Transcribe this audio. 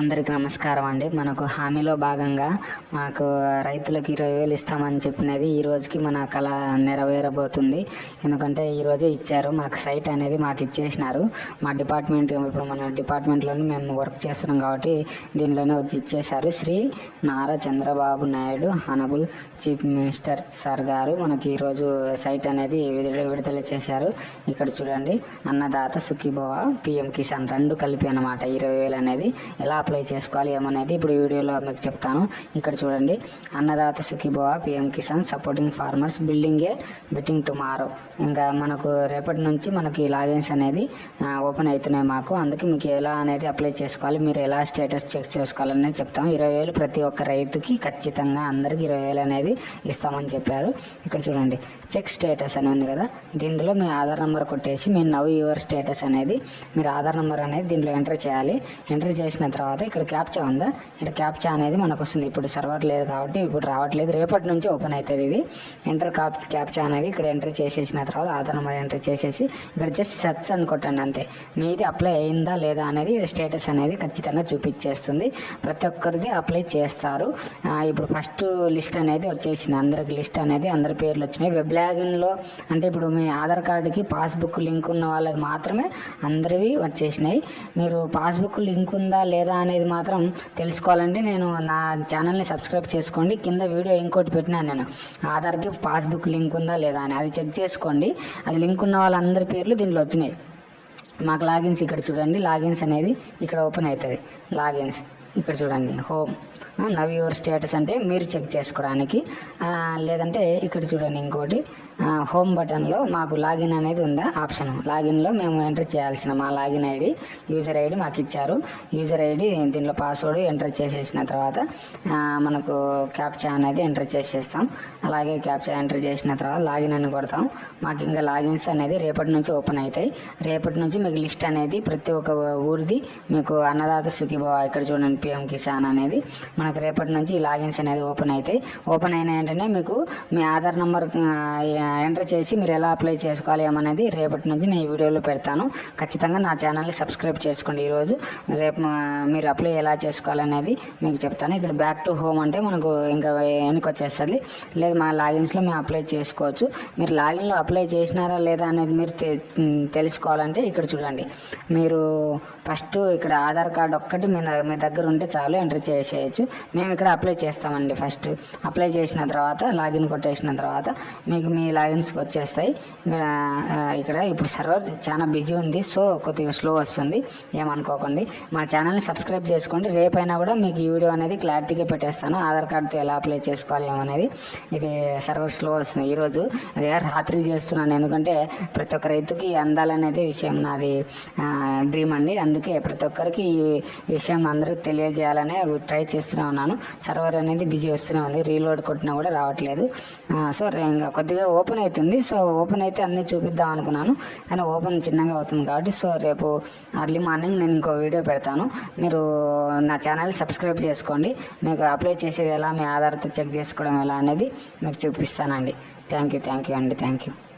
అందరికీ నమస్కారం అండి. మనకు హామీలో భాగంగా మనకు రైతులకు ఇరవై వేలు ఇస్తామని చెప్పినది ఈ రోజుకి మన కళ నెరవేరబోతుంది. ఎందుకంటే ఈ రోజే ఇచ్చారు. మనకు సైట్ అనేది మాకు ఇచ్చేసినారు. మా డిపార్ట్మెంట్ ఇప్పుడు మన డిపార్ట్మెంట్లోనే మేము వర్క్ చేస్తున్నాం కాబట్టి దీనిలోనే వచ్చి ఇచ్చేశారు. Shri Nara Chandrababu Naidu honourable chief minister sir గారు మనకి ఈరోజు సైట్ అనేది విడుదల చేశారు. ఇక్కడ చూడండి. అన్నదాత సుఖీభవ పిఎం కిసాన్ రెండు కలిపి అన్నమాట ఇరవై వేలు అనేది. ఎలా అప్లై చేసుకోవాలి ఏమనేది ఇప్పుడు వీడియోలో మీకు చెప్తాను. ఇక్కడ చూడండి. Annadata Sukhibhava PM Kisan supporting farmers building a betting tomorrow. ఇంకా మనకు రేపటి నుంచి మనకి లాగిన్స్ అనేది ఓపెన్ అవుతున్నాయి మాకు. అందుకే మీకు ఎలా అనేది అప్లై చేసుకోవాలి. మీరు ఎలా స్టేటస్ చెక్ చేసుకోవాలనేది చెప్తాం. ఇరవై వేలు ప్రతి ఒక్క రైతుకి ఖచ్చితంగా అందరికి ఇరవై వేలు అనేది ఇస్తామని చెప్పారు. ఇక్కడ చూడండి. చెక్ స్టేటస్ అని ఉంది కదా. దీనిలో మీ ఆధార్ నెంబర్ కొట్టేసి మీ నవ్ యువర్ స్టేటస్ అనేది మీరు ఆధార్ నెంబర్ అనేది దీంట్లో ఎంటర్ చేయాలి. ఎంటర్ చేసిన తర్వాత ఇక్కడ క్యాప్చా ఉందా. ఇక్కడ క్యాప్చా అనేది మనకు వస్తుంది ఇప్పుడు సర్వర్ లేదు కాబట్టి ఇప్పుడు రావట్లేదు. రేపటి నుంచి ఓపెన్ అవుతుంది ఇది. ఎంటర్ కాప్ క్యాప్చా అనేది ఇక్కడ ఎంటర్ చేసేసిన తర్వాత ఆధార్ నెంబర్ ఎంటర్ చేసేసి ఇక్కడ జస్ట్ సెర్చ్ అని కొట్టండి అంతే. మీది అప్లై అయిందా లేదా అనేది స్టేటస్ అనేది ఖచ్చితంగా చూపించేస్తుంది. ప్రతి ఒక్కరిది అప్లై చేస్తారు. ఇప్పుడు ఫస్ట్ లిస్ట్ అనేది వచ్చేసింది. అందరికి లిస్ట్ అనేది అందరి పేర్లు వచ్చినాయి. వెబ్ లాగిన్లో అంటే ఇప్పుడు మీ ఆధార్ కార్డుకి పాస్బుక్ లింక్ ఉన్న వాళ్ళది మాత్రమే అందరివి వచ్చేసినాయి. మీరు పాస్బుక్ లింక్ ఉందా లేదా అనేది మాత్రం తెలుసుకోవాలంటే నేను నా ఛానల్ని సబ్స్క్రైబ్ చేసుకోండి. కింద వీడియో ఇంకోటి పెట్టినాను నేను. ఆధార్కి పాస్బుక్ లింక్ ఉందా లేదా అని అది చెక్ చేసుకోండి. అది లింక్ ఉన్న వాళ్ళందరి పేర్లు దీంట్లో వచ్చినాయి. మాకు లాగిన్స్ ఇక్కడ చూడండి. లాగిన్స్ అనేది ఇక్కడ ఓపెన్ అవుతుంది. లాగిన్స్. ఇక్కడ చూడండి. హోమ్ నవ్ యువర్ స్టేటస్ అంటే మీరు చెక్ చేసుకోవడానికి. లేదంటే ఇక్కడ చూడండి ఇంకోటి. హోమ్ బటన్లో మాకు లాగిన్ అనేది ఉందా? ఆప్షన్ లాగిన్లో మేము ఎంటర్ చేయాల్సిన మా లాగిన్ ఐడి యూజర్ ఐడి మాకు ఇచ్చారు. యూజర్ ఐడి దీనిలో పాస్వర్డ్ ఎంటర్ చేసేసిన తర్వాత మనకు క్యాప్చా అనేది ఎంటర్ చేసేస్తాం. అలాగే క్యాప్చా ఎంటర్ చేసిన తర్వాత లాగిన్ అని కొడతాం. మాకు ఇంకా లాగిన్స్ అనేది రేపటి నుంచి ఓపెన్ అవుతాయి రేపటి నుంచి మీకు లిస్ట్ అనేది ప్రతి ఒక్క ఊరిది మీకు అన్నదాత సుఖీభవ. ఇక్కడ చూడండి పిఎం కిసాన్ అనేది. మనకు రేపటి నుంచి లాగిన్స్ అనేది ఓపెన్ అవుతాయి. ఓపెన్ అయిన వెంటనే మీకు మీ ఆధార్ నెంబర్ ఎంటర్ చేసి మీరు ఎలా అప్లై చేసుకోవాలి ఏమనేది రేపటి నుంచి నేను ఈ వీడియోలో పెడతాను. ఖచ్చితంగా నా ఛానల్ని సబ్స్క్రైబ్ చేసుకోండి ఈరోజు. రేపు మీరు అప్లై ఎలా చేసుకోవాలనేది మీకు చెప్తాను. ఇక్కడ బ్యాక్ టు హోమ్ అంటే మనకు ఇంకా వెనక్కి వచ్చేస్తుంది. లేదు మా లాగిన్స్లో మేము అప్లై చేసుకోవచ్చు. మీరు లాగిన్లో అప్లై చేసినారా లేదా అనేది మీరు తె- తెలుసుకోవాలంటే ఇక్కడ చూడండి. మీరు ఫస్ట్ ఇక్కడ ఆధార్ కార్డు ఒక్కటి మీ మీ దగ్గర ఉంటే చాలు ఎంటర్ చేసేయచ్చు. మేము ఇక్కడ అప్లై చేస్తామండి ఫస్ట్. అప్లై చేసిన తర్వాత లాగిన్ కొట్టేసిన తర్వాత మీకు మీ లాగిన్స్కి వచ్చేస్తాయి. ఇక్కడ ఇక్కడ ఇప్పుడు సర్వర్ చాలా బిజీ ఉంది సో కొద్దిగా స్లో వస్తుంది. ఏమనుకోకండి. మా ఛానల్ని సబ్స్క్రైబ్ చేసుకోండి. రేపైనా కూడా మీకు ఈ వీడియో అనేది క్లారిటీగా పెట్టేస్తాను. ఆధార్ కార్డుతో ఎలా అప్లై చేసుకోవాలి ఏమనేది. ఇది సర్వర్ స్లో వస్తుంది. ఈరోజు అదే రాత్రి చేస్తున్నాను. ఎందుకంటే ప్రతి ఒక్క రైతుకి అందాలనేది విషయం నాది డ్రీమ్ అండి. అందుకే ప్రతి ఒక్కరికి ఈ విషయం అందరికి తెలియజేయాలని ట్రై చేస్తూనే ఉన్నాను. సర్వర్ అనేది బిజీ వస్తూనే ఉంది. రీలోడ్ కొట్టినా కూడా రావట్లేదు. సో రే- ఇంకా కొద్దిగా ఓపెన్ అవుతుంది సో ఓపెన్ అయితే అన్నీ చూపిద్దాం అనుకున్నాను. కానీ ఓపెన్ చిన్నగా అవుతుంది కాబట్టి సో రేపు అర్లీ మార్నింగ్ నేను ఇంకో వీడియో పెడతాను. మీరు నా ఛానల్ సబ్స్క్రైబ్ చేసుకోండి. మీకు అప్లై చేసేది ఎలా మీ ఆధార్తో చెక్ చేసుకోవడం ఎలా అనేది మీకు చూపిస్తానండి. థ్యాంక్ యూ థ్యాంక్ యూ అండి. Thank you